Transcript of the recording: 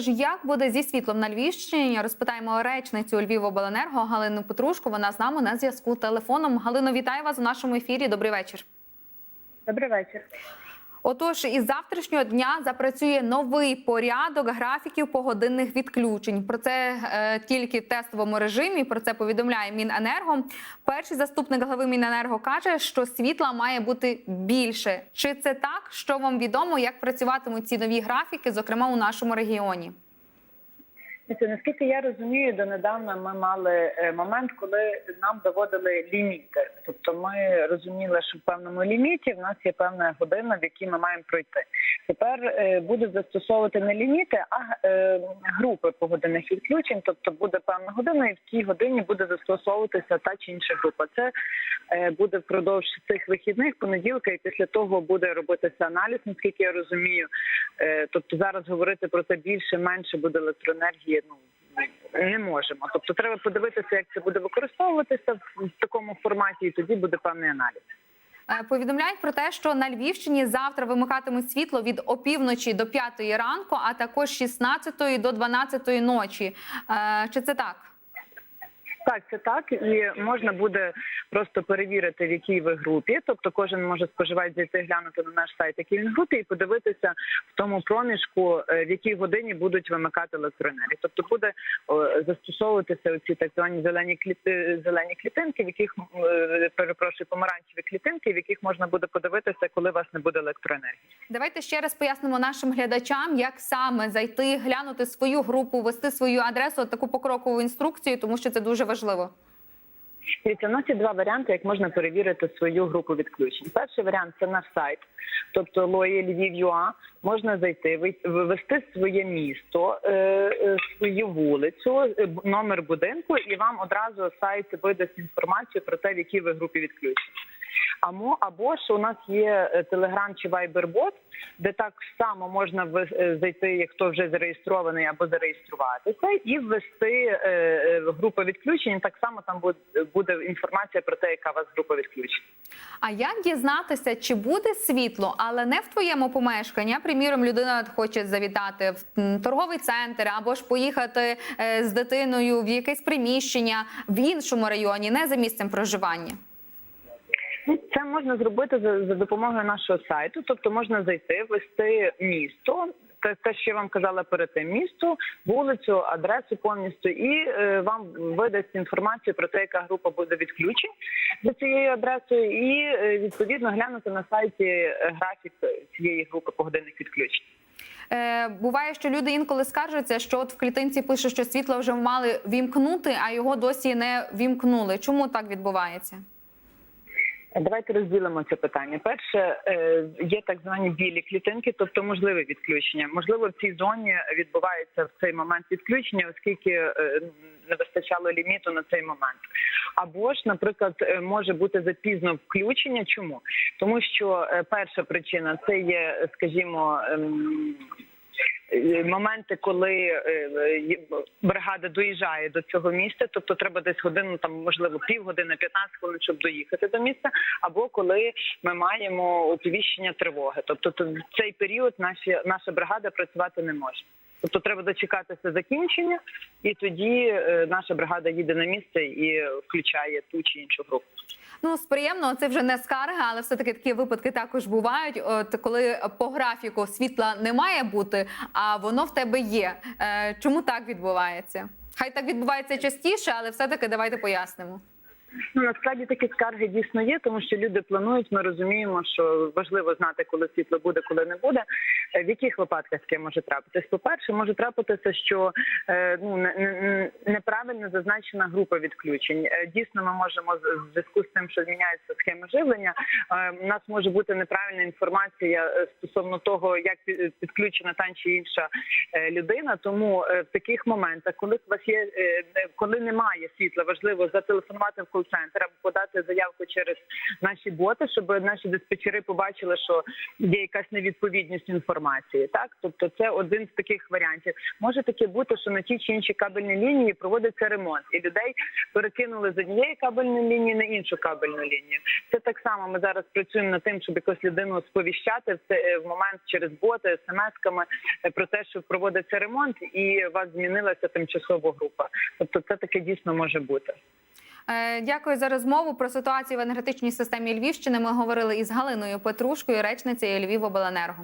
Тож як буде зі світлом на Львівщині? Розпитаємо речницю Львівобленерго Галину Петрушку. Вона з нами на зв'язку телефоном. Галино, вітаю вас у нашому ефірі. Добрий вечір. Добрий вечір. Отож, із завтрашнього дня запрацює новий порядок графіків погодинних відключень. Про це е, тільки в тестовому режимі. Про це повідомляє Міненерго. Перший заступник голови Міненерго каже, що світла має бути більше. Чи це так? Що вам відомо, як працюватимуть ці нові графіки, зокрема у нашому регіоні? Це наскільки я розумію, донедавна ми мали е, момент, коли нам доводили ліміти. Тобто ми розуміли, що в певному ліміті в нас є певна година, в якій ми маємо пройти. Тепер е, будуть застосовувати не ліміти, а е, групи погодинних відключень. Тобто буде певна година, і в тій годині буде застосовуватися та чи інша група. Це е, буде впродовж цих вихідних понеділка, і після того буде робитися аналіз, наскільки я розумію. Тобто зараз говорити про це більше, менше буде електроенергії. Ну не можемо. Тобто, треба подивитися, як це буде використовуватися в такому форматі, і тоді буде певний аналіз. Е, Повідомляють про те, що на Львівщині завтра вимикатимуть світло від опівночі до п'ятої ранку, а також з 16 до 12 ночі. Е, Чи це так? Так, це так, і можна буде просто перевірити, в якій ви групі. Тобто, кожен може споживач зайти глянути на наш сайт, який він і подивитися в тому проміжку, е, в якій годині будуть вимикати електроенергію. Тобто буде застосовуватися оці так звані зелені кліти, зелені клітинки, в яких е, перепрошую помаранчеві клітинки, в яких можна буде подивитися, коли у вас не буде електроенергії. Давайте ще раз пояснимо нашим глядачам, як саме зайти, глянути свою групу, ввести свою адресу, таку покрокову інструкцію, тому що це дуже важливо. Дивіться, у нас є два варіанти, як можна перевірити свою групу відключень. Перший варіант це наш сайт, тобто loyal.lviv.ua. Можна зайти, ввести своє місто, е, е, свою вулицю, е, номер будинку, і вам одразу сайт видасть інформацію про те, в якій ви групі відключень. Або, або ж у нас є Telegram чи Viber-бот, де так само можна е, зайти, як хто вже зареєстрований, або зареєструватися, і ввести е, е, групу відключень. Так само там буде, інформація про те, яка у вас група відключень. А як дізнатися, чи буде світло, але не в твоєму помешканні? а, Приміром, людина хоче завітати в торговий центр або ж поїхати з дитиною в якесь приміщення в іншому районі, не за місцем проживання. Це можна зробити за, за допомогою нашого сайту, тобто можна зайти, ввести місто. Те, те, що я вам казала перед тим, місто, вулицю, адресу повністю, і е, вам видасть інформацію про те, яка група буде відключень за цією адресою, і е, відповідно глянути на сайті е, графік цієї групи погодинних відключень. Е, буває, що люди інколи скаржаться, що от в клітинці пише, що світло вже мали вімкнути, а його досі не вімкнули. Чому так відбувається? Давайте розділимо це питання. Перше, е, є так звані білі клітинки, тобто можливе відключення. Можливо, в цій зоні відбувається в цей момент відключення, оскільки е, не вистачало ліміту на цей момент. Або ж, наприклад, е, може бути запізно включення. Чому? Тому що перша причина це є, скажімо. Е, Моменти, коли е, е, бригада доїжджає до цього місця, тобто треба десь годину, там можливо півгодини, 15 хвилин, щоб доїхати до місця, або коли ми маємо оповіщення тривоги. Тобто в цей період наші наша бригада працювати не може. Тобто треба дочекатися закінчення, і тоді наша бригада їде на місце і включає ту чи іншу групу. Ну, сприємно, це вже не скарга, але все-таки такі випадки також бувають. От коли по графіку світла не має бути, а воно в тебе є. Е, чому так відбувається? Хай так відбувається частіше, але все-таки давайте пояснимо. Ну насправді такі скарги дійсно є, тому що люди планують. Ми розуміємо, що важливо знати, коли світло буде, коли не буде. Е, В яких випадках таке може трапитись? По перше, може трапитися, що е, ну не- не- неправильно зазначена група відключень. Е, Дійсно, ми можемо в зв'язку з тим, що зміняються схеми живлення. У нас може бути неправильна інформація стосовно того, як підключена та чи інша людина. Тому в таких моментах, коли у вас є коли немає світла, важливо зателефонувати в кол-центр або подати заявку через наші боти, щоб наші диспетчери побачили, що є якась невідповідність інформації. Так, тобто це один з таких варіантів. Може таке бути, що на тій чи іншій кабельній лінії проводиться ремонт, і людей перекинули з однієї кабельної лінії на іншу кабельну лінію. Це так само. Ми зараз працюємо над тим, щоб якось людину сповіщати це в момент через боти, смс-ками е, про те, що проводиться ремонт, і у вас змінилася тимчасова група. Тобто, це таке дійсно може бути. Е, Дякую за розмову про ситуацію в енергетичній системі Львівщини. Ми говорили із Галиною Петрушкою, речницею Львівобленерго.